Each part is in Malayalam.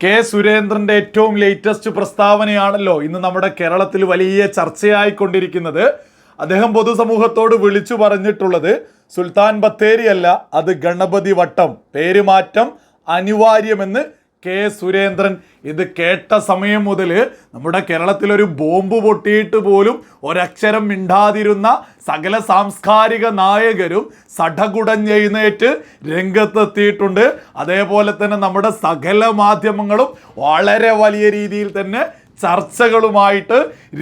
കെ സുരേന്ദ്രന്റെ ഏറ്റവും ലേറ്റസ്റ്റ് പ്രസ്താവനയാണല്ലോ ഇന്ന് നമ്മുടെ കേരളത്തിൽ വലിയ ചർച്ചയായിക്കൊണ്ടിരിക്കുന്നത്. അദ്ദേഹം പൊതുസമൂഹത്തോട് വിളിച്ചു പറഞ്ഞിട്ടുള്ളത് സുൽത്താൻ ബത്തേരിയല്ല അത് ഗണപതി വട്ടം പേരുമാറ്റം അനിവാര്യമെന്ന് കെ സുരേന്ദ്രൻ. ഇത് കേട്ട സമയം മുതൽ നമ്മുടെ കേരളത്തിലൊരു ബോംബ് പൊട്ടിയിട്ട് പോലും ഒരക്ഷരം മിണ്ടാതിരുന്ന സകല സാംസ്കാരിക നായകരും സടകുടഞ്ഞെഴുന്നേറ്റ് രംഗത്തെത്തിയിട്ടുണ്ട്. അതേപോലെ തന്നെ നമ്മുടെ സകല മാധ്യമങ്ങളും വളരെ വലിയ രീതിയിൽ തന്നെ ചർച്ചകളുമായിട്ട്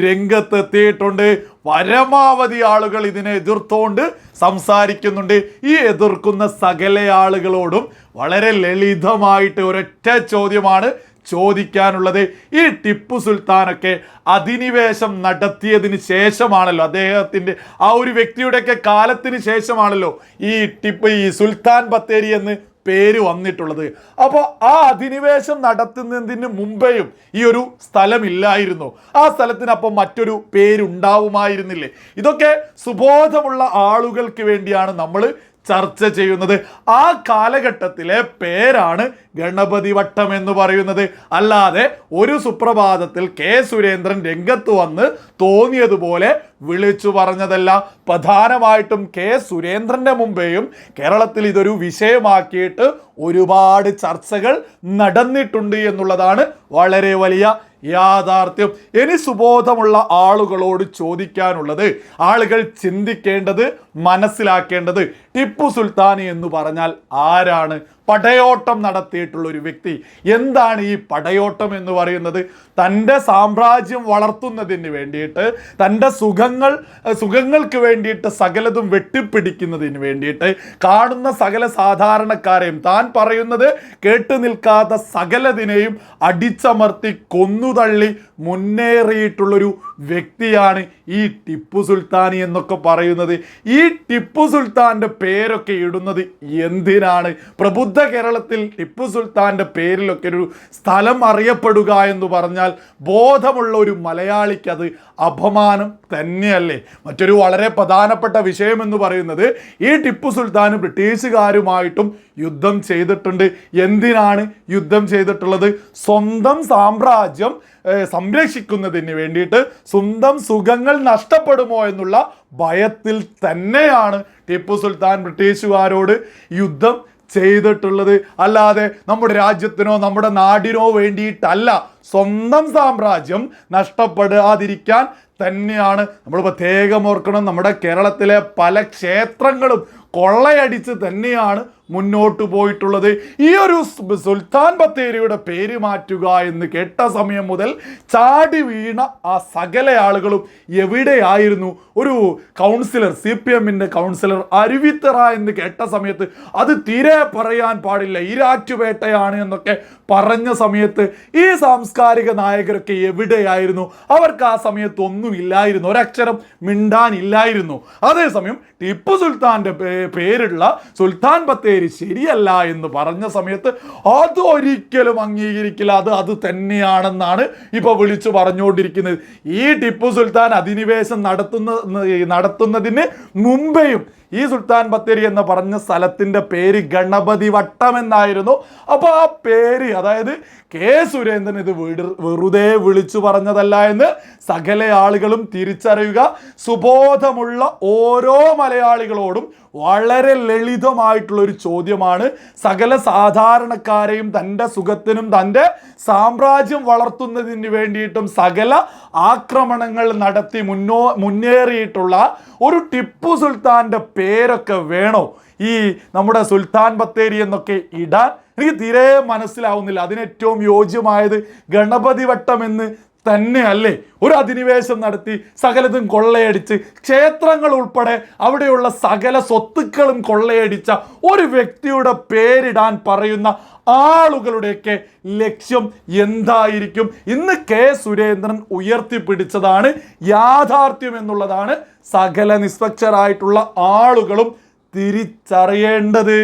രംഗത്തെത്തിയിട്ടുണ്ട്. പരമാവധി ആളുകൾ ഇതിനെ എതിർത്തുകൊണ്ട് സംസാരിക്കുന്നുണ്ട്. ഈ എതിർക്കുന്ന സകല ആളുകളോടും വളരെ ലളിതമായിട്ട് ഒരൊറ്റ ചോദ്യമാണ് ചോദിക്കാനുള്ളത്. ഈ ടിപ്പു സുൽത്താനൊക്കെ അധിനിവേശം നടത്തിയതിന് ശേഷമാണല്ലോ അദ്ദേഹത്തിന്റെ ആ ഒരു വ്യക്തിയുടെയൊക്കെ കാലത്തിന് ശേഷമാണല്ലോ ഈ ടിപ്പ് ഈ സുൽത്താൻ ബത്തേരി എന്ന് പേര് വന്നിട്ടുള്ളത്. അപ്പോൾ ആ അധിനിവേശം നടത്തുന്നതിന് മുമ്പേയും ഈ ഒരു സ്ഥലമില്ലായിരുന്നു. ആ സ്ഥലത്തിനപ്പം മറ്റൊരു പേരുണ്ടാവുമായിരുന്നില്ലേ? ഇതൊക്കെ സുബോധമുള്ള ആളുകൾക്ക് വേണ്ടിയാണ് നമ്മൾ ചർച്ച ചെയ്യുന്നത്. ആ കാലഘട്ടത്തിലെ പേരാണ് ഗണപതി വട്ടം എന്ന് പറയുന്നത്. അല്ലാതെ ഒരു സുപ്രഭാതത്തിൽ കെ സുരേന്ദ്രൻ രംഗത്ത് വന്ന് തോന്നിയതുപോലെ വിളിച്ചു പറഞ്ഞതല്ല. പ്രധാനമായിട്ടും കെ സുരേന്ദ്രന്റെ മുമ്പേയും കേരളത്തിൽ ഇതൊരു വിഷയമാക്കിയിട്ട് ഒരുപാട് ചർച്ചകൾ നടന്നിട്ടുണ്ട് എന്നുള്ളതാണ് വളരെ വലിയ യാഥാർത്ഥ്യം. ഇനി സുബോധമുള്ള ആളുകളോട് ചോദിക്കാനുള്ളത് ആളുകൾ ചിന്തിക്കേണ്ടത് മനസ്സിലാക്കേണ്ടത് ടിപ്പു സുൽത്താൻ എന്ന് പറഞ്ഞാൽ ആരാണ്? പടയോട്ടം നടത്തിയിട്ടുള്ള ഒരു വ്യക്തി. എന്താണ് ഈ പടയോട്ടം എന്ന് പറയുന്നത്? തന്റെ സാമ്രാജ്യം വളർത്തുന്നതിന് വേണ്ടിയിട്ട് തന്റെ സുഖങ്ങൾ സുഖങ്ങൾക്ക് വേണ്ടിയിട്ട് സകലതും വെട്ടിപ്പിടിക്കുന്നതിന് വേണ്ടിയിട്ട് കാണുന്ന സകല സാധാരണക്കാരെയും താൻ പറയുന്നത് കേട്ടു നിൽക്കാത്ത സകലതിനെയും അടിച്ചമർത്തി കൊന്നുതള്ളി മുന്നേറിയിട്ടുള്ളൊരു വ്യക്തിയാണ് ഈ ടിപ്പു സുൽത്താനി എന്നൊക്കെ പറയുന്നത്. ഈ ടിപ്പു സുൽത്താന്റെ പേരൊക്കെ ഇടുന്നത് എന്തിനാണ്? പ്രബുദ്ധ കേരളത്തിൽ ടിപ്പു സുൽത്താന്റെ പേരിലൊക്കെ ഒരു സ്ഥലം അറിയപ്പെടുക എന്ന് പറഞ്ഞാൽ ബോധമുള്ള ഒരു മലയാളിക്ക് അത് അപമാനം തന്നെയല്ലേ? മറ്റൊരു വളരെ പ്രധാനപ്പെട്ട വിഷയം എന്ന് പറയുന്നത് ഈ ടിപ്പു സുൽത്താൻ ബ്രിട്ടീഷുകാരുമായിട്ടും യുദ്ധം ചെയ്തിട്ടുണ്ട്. എന്തിനാണ് യുദ്ധം ചെയ്തിട്ടുള്ളത്? സ്വന്തം സാമ്രാജ്യം സംരക്ഷിക്കുന്നതിന് വേണ്ടിയിട്ട് സ്വന്തം സുഖങ്ങൾ നഷ്ടപ്പെടുമോ എന്നുള്ള ഭയത്തിൽ തന്നെയാണ് ടിപ്പു സുൽത്താൻ ബ്രിട്ടീഷുകാരോട് യുദ്ധം ചെയ്തിട്ടുള്ളത്. അല്ലാതെ നമ്മുടെ രാജ്യത്തിനോ നമ്മുടെ നാടിനോ വേണ്ടിയിട്ടല്ല സ്വന്തം സാമ്രാജ്യം നഷ്ടപ്പെടാതിരിക്കാൻ തന്നെയാണ് നമ്മൾ പ്രത്യേകം ഓർക്കണം. നമ്മുടെ കേരളത്തിലെ പല ക്ഷേത്രങ്ങളും കൊള്ളയടിച്ച് തന്നെയാണ് മുന്നോട്ട് പോയിട്ടുള്ളത്. ഈ ഒരു സുൽത്താൻ ബത്തേരിയുടെ പേര് മാറ്റുക എന്ന് കേട്ട സമയം മുതൽ ചാടി വീണ ആ സകല ആളുകളും എവിടെയായിരുന്നു? ഒരു കൗൺസിലർ സി പി എമ്മിന്റെ കൗൺസിലർ അരുവിത്തറ എന്ന് കേട്ട സമയത്ത് അത് തീരെ പറയാൻ പാടില്ല. ഈരാറ്റുപേട്ടയാണ് എന്നൊക്കെ പറഞ്ഞ സമയത്ത് ഈ സാംസ്കാരിക നായകരൊക്കെ എവിടെയായിരുന്നു? അവർക്ക് ആ സമയത്ത് ഒന്നുമില്ലായിരുന്നു ഒരക്ഷരം മിണ്ടാനില്ലായിരുന്നു. അതേസമയം ടിപ്പു സുൽത്താന്റെ പേരുള്ള സുൽത്താൻ ബത്തേരി ശരിയല്ല എന്ന് പറഞ്ഞ സമയത്ത് അത് ഒരിക്കലും അംഗീകരിക്കില്ല. അത് അത് തന്നെയാണെന്നാണ് ഇപ്പൊ വിളിച്ചു പറഞ്ഞുകൊണ്ടിരിക്കുന്നത്. ഈ ടിപ്പു സുൽത്താൻ അധിനിവേശം നടത്തുന്ന നടത്തുന്നതിന് മുമ്പേയും ഈ സുൽത്താൻ ബത്തേരി എന്ന് പറഞ്ഞ സ്ഥലത്തിന്റെ പേര് ഗണപതി വട്ടം എന്നായിരുന്നു. അപ്പോൾ ആ പേര് അതായത് കെ സുരേന്ദ്രൻ ഇത് വെറുതെ വിളിച്ചു പറഞ്ഞതല്ല എന്ന് സകല ആളുകളും തിരിച്ചറിയുക. സുബോധമുള്ള ഓരോ മലയാളികളോടും വളരെ ലളിതമായിട്ടുള്ള ഒരു ചോദ്യമാണ്. സകല സാധാരണക്കാരെയും തന്റെ സുഖത്തിനും തന്റെ സാമ്രാജ്യം വളർത്തുന്നതിന് വേണ്ടിയിട്ടും സകല ആക്രമണങ്ങൾ നടത്തി മുന്നോ മുന്നേറിയിട്ടുള്ള ഒരു ടിപ്പു സുൽത്താന്റെ പേരൊക്കെ വേണോ? ഈ നമ്മുടെ സുൽത്താൻ ബത്തേരി എന്നൊക്കെ ഇടാൻ എനിക്ക് തീരെ മനസ്സിലാവുന്നില്ല. അതിന് ഏറ്റവും യോജ്യമായത് ഗണപതി വട്ടം എന്ന് തന്നെയല്ലേ? ഒരു അധിനിവേശം നടത്തി സകലതും കൊള്ളയടിച്ച് ക്ഷേത്രങ്ങൾ ഉൾപ്പെടെ അവിടെയുള്ള സകല സ്വത്തുക്കളും കൊള്ളയടിച്ച ഒരു വ്യക്തിയുടെ പേരിടാൻ പറയുന്ന ആളുകളുടെയൊക്കെ ലക്ഷ്യം എന്തായിരിക്കും? ഇന്ന് കെ സുരേന്ദ്രൻ ഉയർത്തിപ്പിടിച്ചതാണ് യാഥാർത്ഥ്യം എന്നുള്ളതാണ് സകല നിഷ്പക്ഷരായിട്ടുള്ള ആളുകളും തിരിച്ചറിയേണ്ടത്.